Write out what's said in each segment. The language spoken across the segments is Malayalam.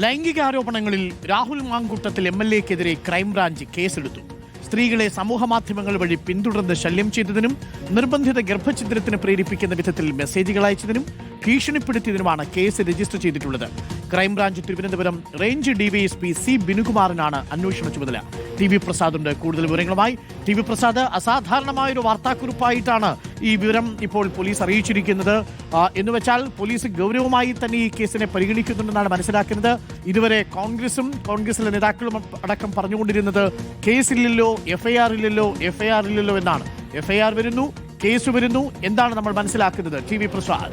ലൈംഗികാരോപണങ്ങളിൽ രാഹുൽ മാങ്കൂട്ടത്തിൽ എം എൽ എക്കെതിരെ ക്രൈംബ്രാഞ്ച് കേസെടുത്തു. സ്ത്രീകളെ സമൂഹമാധ്യമങ്ങൾ വഴി പിന്തുടർന്ന് ശല്യം ചെയ്തതിനും നിർബന്ധിത ഗർഭഛിദ്രത്തിന് പ്രേരിപ്പിക്കുന്ന വിധത്തിൽ മെസ്സേജുകൾ അയച്ചതിനും ഭീഷണിപ്പെടുത്തിയതിനുമാണ് കേസ് രജിസ്റ്റർ ചെയ്തിട്ടുള്ളത്. Crime branch Thiruvananthapuram range DYSP C ബിനുകുമാറിനാണ് അന്വേഷണ ചുമതല. ടി വി പ്രസാദ് ഉണ്ട് കൂടുതൽ വിവരങ്ങളുമായി ടി വി പ്രസാദ്. അസാധാരണമായ ഒരു വാർത്താക്കുറിപ്പായിട്ടാണ് ഈ വിവരം ഇപ്പോൾ പോലീസ് അറിയിച്ചിരിക്കുന്നത്. എന്ന് വെച്ചാൽ പോലീസ് ഗൗരവമായി തന്നെ ഈ കേസിനെ പരിഗണിക്കുന്നുണ്ടെന്നാണ് മനസ്സിലാക്കുന്നത്. ഇതുവരെ കോൺഗ്രസും കോൺഗ്രസിലെ നേതാക്കളും അടക്കം പറഞ്ഞുകൊണ്ടിരുന്നത് കേസില്ലല്ലോ എഫ്ഐആർ ഇല്ലല്ലോ എഫ്ഐആർ ഇല്ലല്ലോ എന്നാണ്. എഫ്ഐആർ വരുന്നു കേസ് വരുന്നു എന്താണ് നമ്മൾ മനസ്സിലാക്കുന്നത്? T V Prasad.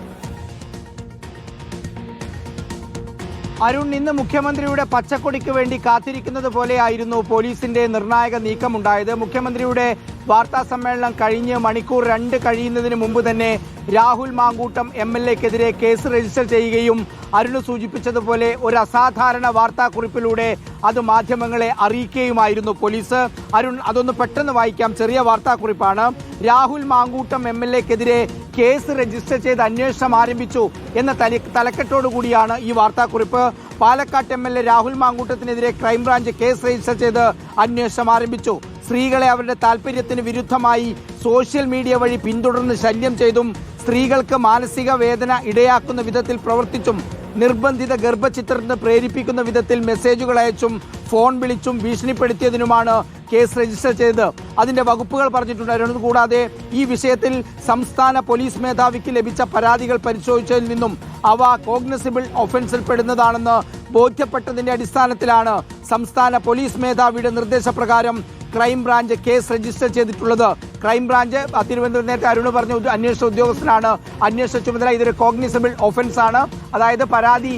അരുൺ ഇന്ന് മുഖ്യമന്ത്രിയുടെ പച്ചക്കൊടിക്ക് വേണ്ടി കാത്തിരിക്കുന്നത് പോലെയായിരുന്നു പോലീസിന്റെ നിർണായക നീക്കമുണ്ടായത്. മുഖ്യമന്ത്രിയുടെ വാർത്താ സമ്മേളനം കഴിഞ്ഞ് മണിക്കൂർ രണ്ട് കഴിയുന്നതിന് മുമ്പ് തന്നെ രാഹുൽ മാങ്കൂട്ടം എം എൽ എക്കെതിരെ കേസ് രജിസ്റ്റർ ചെയ്യുകയും അരുൺ സൂചിപ്പിച്ചതുപോലെ ഒരു അസാധാരണ വാർത്താക്കുറിപ്പിലൂടെ അത് മാധ്യമങ്ങളെ അറിയിക്കുകയുമായിരുന്നു. പോലീസ് അരുൺ അതൊന്ന് പെട്ടെന്ന് വായിക്കാം. ചെറിയ വാർത്താക്കുറിപ്പാണ്. രാഹുൽ മാങ്കൂട്ടം എം എൽ എക്കെതിരെ കേസ് രജിസ്റ്റർ ചെയ്ത് അന്വേഷണം ആരംഭിച്ചു എന്ന തല തലക്കെട്ടോടുകൂടിയാണ് ഈ വാർത്താക്കുറിപ്പ്. പാലക്കാട്ട് എം എൽ എ രാഹുൽ മാങ്കൂട്ടത്തിനെതിരെ ക്രൈംബ്രാഞ്ച് കേസ് രജിസ്റ്റർ ചെയ്ത് അന്വേഷണം ആരംഭിച്ചു. സ്ത്രീകളെ അവരുടെ താല്പര്യത്തിന് വിരുദ്ധമായി സോഷ്യൽ മീഡിയ വഴി പിന്തുടർന്ന് ശല്യം ചെയ്തും സ്ത്രീകൾക്ക് മാനസിക വേദന ഇടയാക്കുന്ന വിധത്തിൽ പ്രവർത്തിച്ചും നിർബന്ധിത ഗർഭചിത്രത്തിന് പ്രേരിപ്പിക്കുന്ന വിധത്തിൽ മെസ്സേജുകൾ അയച്ചും ഫോൺ വിളിച്ചും ഭീഷണിപ്പെടുത്തിയതിനുമാണ് കേസ് രജിസ്റ്റർ ചെയ്തത്. അതിന്റെ വകുപ്പുകൾ പറഞ്ഞിട്ടുണ്ടായിരുന്നു കൂടാതെ ഈ വിഷയത്തിൽ സംസ്ഥാന പോലീസ് മേധാവിക്ക് ലഭിച്ച പരാതികൾ പരിശോധിച്ചതിൽ നിന്നും അവ കോഗ്നസിബിൾ ഒഫൻസിൽ പെടുന്നതാണെന്ന് ബോധ്യപ്പെട്ടതിന്റെ അടിസ്ഥാനത്തിലാണ് സംസ്ഥാന പോലീസ് മേധാവിയുടെ നിർദ്ദേശപ്രകാരം ക്രൈംബ്രാഞ്ച് കേസ് രജിസ്റ്റർ ചെയ്തിട്ടുള്ളത്. ക്രൈംബ്രാഞ്ച് തിരുവനന്തപുരം നേരത്തെ അരുണ് പറഞ്ഞ ഒരു അന്വേഷണ ഉദ്യോഗസ്ഥനാണ്. അന്വേഷണ ചുമതല ഇതൊരു കോഗ്നിസബിൾ ഒഫൻസ് ആണ്. അതായത് പരാതി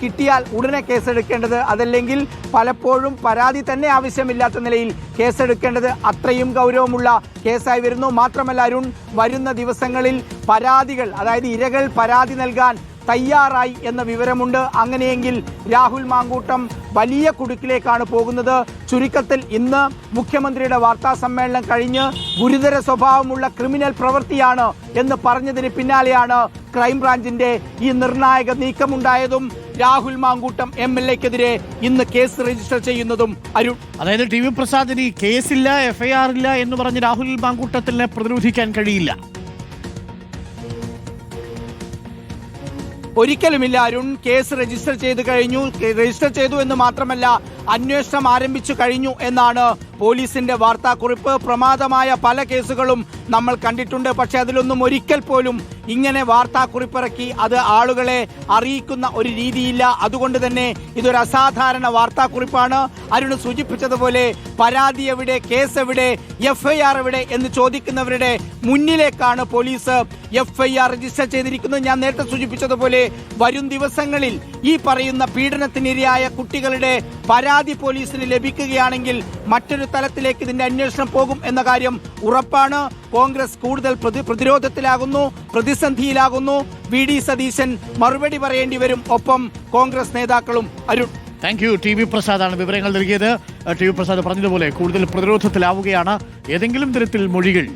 കിട്ടിയാൽ ഉടനെ കേസെടുക്കേണ്ടത് അതല്ലെങ്കിൽ പലപ്പോഴും പരാതി തന്നെ ആവശ്യമില്ലാത്ത നിലയിൽ കേസെടുക്കേണ്ടത് അത്രയും ഗൗരവമുള്ള കേസായി വരുന്നു. മാത്രമല്ല അരുൺ വരുന്ന ദിവസങ്ങളിൽ പരാതികൾ അതായത് ഇരകൾ പരാതി നൽകാൻ തയ്യാറായി എന്ന വിവരമുണ്ട്. അങ്ങനെയെങ്കിൽ രാഹുൽ മാങ്കൂട്ടം വലിയ കുടുക്കിലേക്കാണ് പോകുന്നത്. ചുരുക്കത്തിൽ ഇന്ന് മുഖ്യമന്ത്രിയുടെ വാർത്താ സമ്മേളനം കഴിഞ്ഞ് ഗുരുതര സ്വഭാവമുള്ള ക്രിമിനൽ പ്രവൃത്തിയാണ് എന്ന് പറഞ്ഞതിന് പിന്നാലെയാണ് ക്രൈംബ്രാഞ്ചിന്റെ ഈ നിർണായക നീക്കമുണ്ടായതും രാഹുൽ മാങ്കൂട്ടം എം എൽ എക്കെതിരെ ഇന്ന് കേസ് രജിസ്റ്റർ ചെയ്യുന്നതും അരുൺ. അതായത് ടി വി പ്രസാദിന് കേസില്ല എഫ്ഐആർ ഇല്ല എന്ന് പറഞ്ഞ് രാഹുൽ മാങ്കൂട്ടത്തിനെ പ്രതിരോധിക്കാൻ കഴിയില്ല. ഒരിക്കലുമില്ല അരുൺ കേസ് രജിസ്റ്റർ ചെയ്ത് കഴിഞ്ഞു. രജിസ്റ്റർ ചെയ്തു എന്ന് മാത്രമല്ല അന്വേഷണം ആരംഭിച്ചു കഴിഞ്ഞു എന്നാണ് പോലീസിന്റെ വാർത്താക്കുറിപ്പ്. പ്രമാദമായ പല കേസുകളും നമ്മൾ കണ്ടിട്ടുണ്ട്. പക്ഷെ അതിലൊന്നും ഒരിക്കൽ പോലും ഇങ്ങനെ വാർത്താക്കുറിപ്പിറക്കി അത് ആളുകളെ അറിയിക്കുന്ന ഒരു രീതിയില്ല. അതുകൊണ്ട് തന്നെ ഇതൊരു അസാധാരണ വാർത്താക്കുറിപ്പാണ്. അരുൺ സൂചിപ്പിച്ചതുപോലെ പരാതി എവിടെ കേസ് എവിടെ എഫ്ഐആർ എവിടെ എന്ന് ചോദിക്കുന്നവരുടെ മുന്നിലേക്കാണ് പോലീസ് എഫ്ഐആർ രജിസ്റ്റർ ചെയ്തിരിക്കുന്നത്. ഞാൻ നേരത്തെ സൂചിപ്പിച്ചതുപോലെ വരും ദിവസങ്ങളിൽ ഈ പറയുന്ന പീഡനത്തിനിരയായ കുട്ടികളുടെ പരാതി പോലീസിന് ലഭിക്കുകയാണെങ്കിൽ മറ്റൊരു തലത്തിലേക്ക് ഇതിന്റെ അന്വേഷണം പോകും എന്ന കാര്യം ഉറപ്പാണ്. കോൺഗ്രസ് കൂടുതൽ പ്രതിരോധത്തിലാകുന്നു പ്രതിസന്ധിയിലാകുന്നു. വി ഡി സതീശൻ മറുപടി പറയേണ്ടി വരും. ഒപ്പം കോൺഗ്രസ് നേതാക്കളും Arun. Thank you T V പ്രസാദാണ് വിവരങ്ങൾ നൽകിയത്. ടി വി പ്രസാദ് പറഞ്ഞതുപോലെ കൂടുതൽ പ്രതിരോധത്തിലാവുകയാണ്. ഏതെങ്കിലും തരത്തിൽ മൊഴികൾ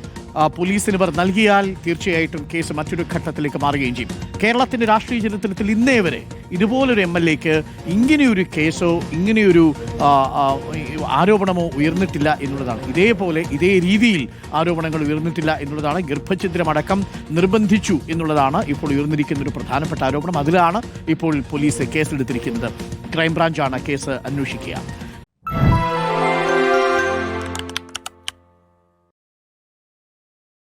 പോലീസിന് ഇവർ നൽകിയാൽ തീർച്ചയായിട്ടും കേസ് മറ്റൊരു ഘട്ടത്തിലേക്ക് മാറുകയും ചെയ്യും. കേരളത്തിന്റെ രാഷ്ട്രീയ ചരിത്രത്തിൽ ഇന്നേ വരെ ഇതുപോലൊരു എം എൽ എക്ക് ഇങ്ങനെയൊരു കേസോ ഇങ്ങനെയൊരു ആരോപണമോ ഉയർന്നിട്ടില്ല എന്നുള്ളതാണ്. ഇതേപോലെ ഇതേ രീതിയിൽ ആരോപണങ്ങൾ ഉയർന്നിട്ടില്ല എന്നുള്ളതാണ് ഗർഭഛിദ്രമടക്കം നിർബന്ധിച്ചു എന്നുള്ളതാണ് ഇപ്പോൾ ഉയർന്നിരിക്കുന്ന ഒരു പ്രധാനപ്പെട്ട ആരോപണം. അതിലാണ് ഇപ്പോൾ പോലീസ് കേസെടുത്തിരിക്കുന്നത്. ക്രൈംബ്രാഞ്ചാണ് കേസ് അന്വേഷിക്കുക.